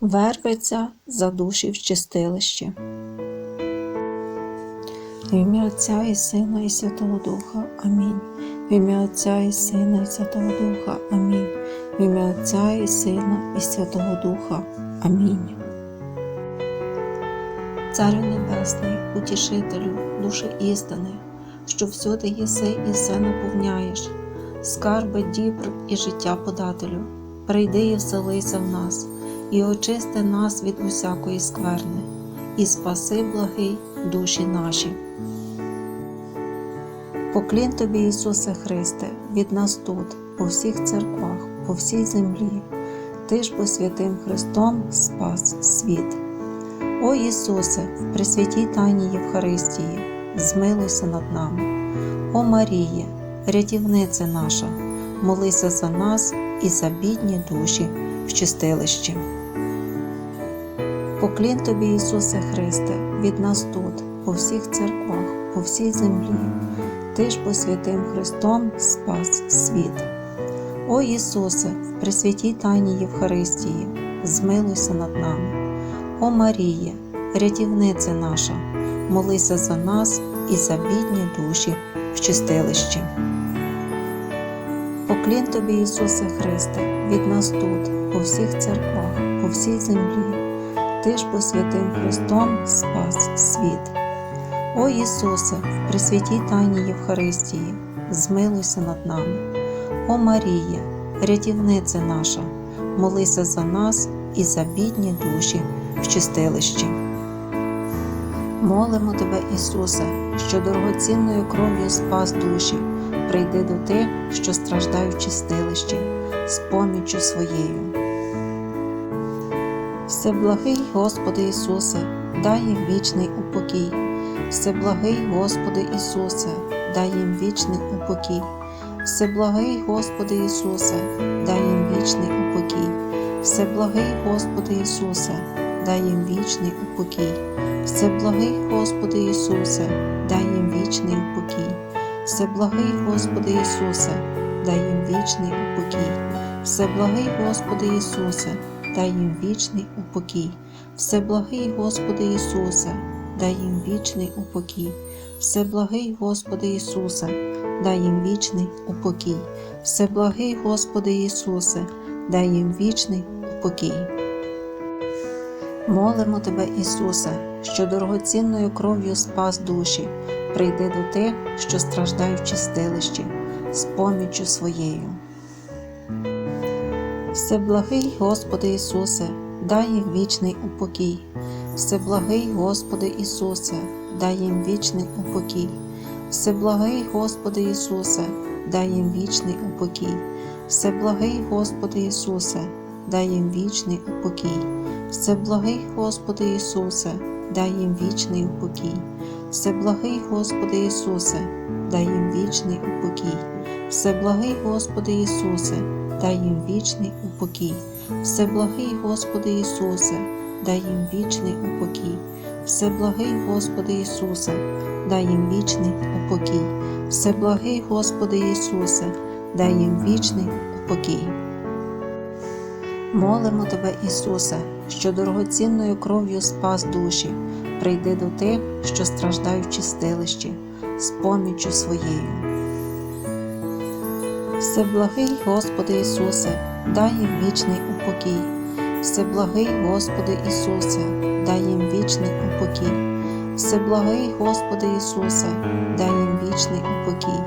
верветься за душі в чистилищі. В ім'я Отця і Сина, і Святого Духа. Амінь. В ім'я Отця і Сина, і Святого Духа. Амінь. В ім'я Отця і Сина, і Святого Духа. Амінь. Царю Небесний, утішителю, душі істини, що всюди єси і все наповняєш, скарби дібр і життя подателю, прийди і вселися в нас, і очисти нас від усякої скверни, і спаси благий душі наші. Поклін тобі, Ісусе Христе, від нас тут, по всіх церквах, по всій землі, Ти ж бо святим Христом спас світ. О Ісусе, в Пресвятій Тайні Євхаристії, змилуйся над нами. О Маріє, рятівниця наша, молися за нас і за бідні душі в чистилищі. Поклін тобі, Ісусе Христе, від нас тут, по всіх церквах, по всій землі, Ти ж бо святим Христом спас світ. О Ісусе, в Пресвятій Тайні Євхаристії, змилуйся над нами. О Маріє, рятівниця наша, молися за нас і за бідні душі в чистилищі. Поклін тобі, Ісусе Христе, від нас тут, по всіх церквах, по всій землі, Ти ж бо святим Христом спас світ. О Ісусе, в Пресвятій Тайні Євхаристії, змилуйся над нами. О Маріє, рятівниця наша, молися за нас і за бідні душі в чистилищі. Молимо тебе, Ісусе, що дорогоцінною кров'ю спас душі, прийди до тих, що страждають в чистилищі, з поміччю своєю. Всеблагий Господи Ісусе, дай їм вічний упокій. Всеблагий Господи Ісусе, дай їм вічний упокій. Всеблагий Господи Ісусе, дай їм вічний упокій. Всеблагий Господи Ісусе, дай їм вічний упокій. Всеблагий Господи Ісусе, дай їм вічний упокій. Всеблагий Господи Ісусе, дай їм вічний упокій. Всеблагий Господи Ісусе, дай їм вічний упокій. Всеблагий Господи Ісусе, дай їм вічний упокій. Всеблагий Господи Ісусе, дай їм вічний упокій. Всеблагий Господи Ісусе, дай їм вічний упокій. Молимо Тебе, Ісусе, що дорогоцінною кров'ю спас душі, прийди до тих, що страждають в чистилищі, з поміччю своєю. Всеблагий Господи Ісусе, дай їм вічний упокій. Всеблагий Господи Ісусе, дай їм вічний упокій. Всеблагий Господи Ісусе, дай їм вічний упокій. Всеблагий Господи Ісусе, дай їм вічний упокій. Всеблагий Господи Ісусе, дай їм вічний упокій. Всеблагий Господи Ісусе, дай їм вічний упокій. Всеблагий Господи Ісусе, дай їм вічний упокій. Всеблагий Господи Ісусе, дай їм вічний упокій. Всеблагий Господи Ісусе, дай їм вічний упокій. Всеблагий Господи Ісусе, дай їм вічний упокій. Молимо Тебе, Ісусе, що дорогоцінною кров'ю спас душі, прийди до тих, що страждають в чистилищі, з поміччю своєю. Всеблагий Господи Ісусе, дай їм вічний упокій. Всеблагий Господи Ісусе, дай їм вічний упокій. Всеблагий Господи Ісусе, дай їм вічний упокій.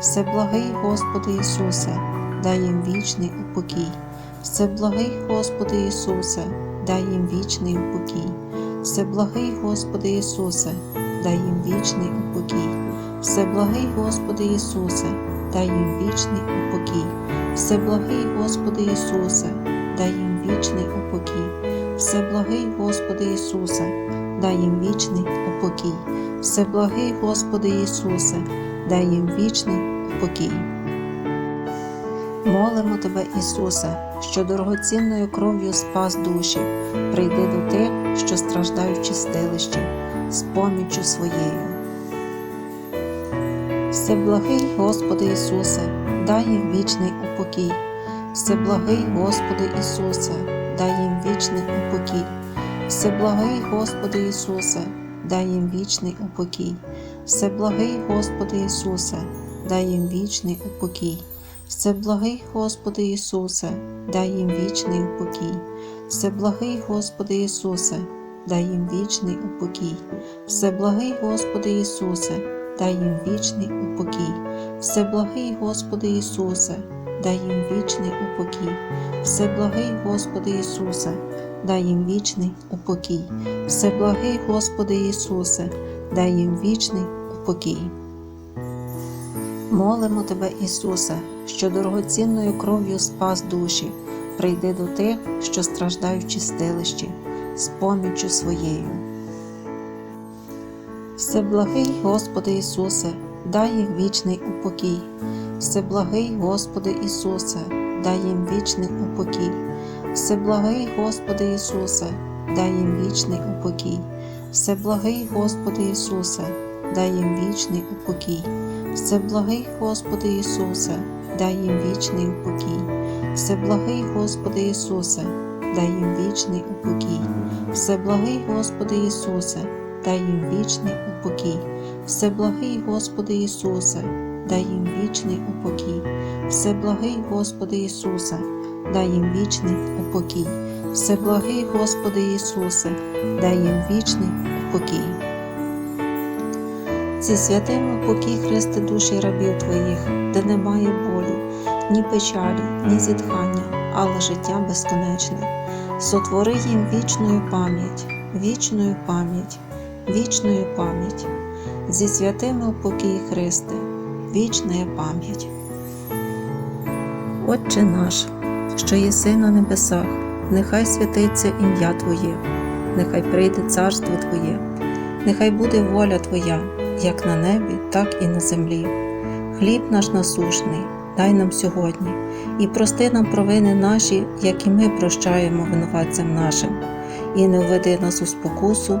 Всеблагий Господи Ісусе, дай їм вічний упокій. Всеблагий Господи Ісусе, дай їм вічний упокій. Всеблагий Господи Ісусе, дай їм вічний упокій. Всеблагий Господи Ісусе, дай їм вічний упокій. Всеблагий Господи Ісусе, дай їм вічний упокій. Всеблагий Господи Ісусе, дай їм вічний упокій. Всеблагий Господи Ісусе, дай їм вічний упокій. Молимо Тебе, Ісусе, що дорогоцінною кров'ю спас душі, прийди до тих, що страждають в чистилищі, з поміччю своєю. Всеблагий Господи Ісусе, дай їм вічний упокій. Всеблагий Господи Ісусе, дай їм вічний упокій. Всеблагий Господи Ісусе, дай їм вічний упокій. Всеблагий Господи Ісусе, дай їм вічний упокій. Всеблагий Господи Ісусе, дай їм вічний упокій. Всеблагий Господи Ісусе, дай їм вічний упокій. Всеблагий Господи Ісусе, дай їм вічний упокій. Всеблагий Господи Ісусе, дай їм вічний упокій. Всеблагий Господи Ісусе, дай їм вічний упокій. Всеблагий Господи Ісусе, дай їм вічний упокій. Молимо Тебе, Ісусе, що дорогоцінною кров'ю спас душі, прийди до тих, що страждають чистилищі, з поміччю своєю. Всеблагий Господи Ісусе, дай їм вічний упокій. Всеблагий Господи Ісусе, дай їм вічний упокій. Всеблагий Господи Ісусе, дай їм вічний упокій. Всеблагий Господи Ісусе, дай їм вічний упокій. Всеблагий Господи Ісусе, дай їм вічний упокій. Всеблагий Господи Ісусе, дай їм вічний упокій. Всеблагий Господи Ісусе, дай їм вічний упокій. Всеблагий Господи Ісусе, дай їм вічний упокій. Всеблагий Господи Ісусе, дай їм вічний упокій. Всеблагий Господи Ісусе, дай їм вічний упокій. Зі святим упокій Христе душі рабів Твоїх, де немає болю, ні печалі, ні зітхання, але життя безконечне. Сотвори їм вічною пам'ять, вічною пам'ять, вічною пам'ять. Зі святими упокій Христе, вічна пам'ять. Отче наш, що єси на небесах, нехай святиться ім'я Твоє, нехай прийде царство Твоє, нехай буде воля Твоя, як на небі, так і на землі. Хліб наш насушний, дай нам сьогодні, і прости нам провини наші, як і ми прощаємо винуватцям нашим, і не введи нас у спокусу,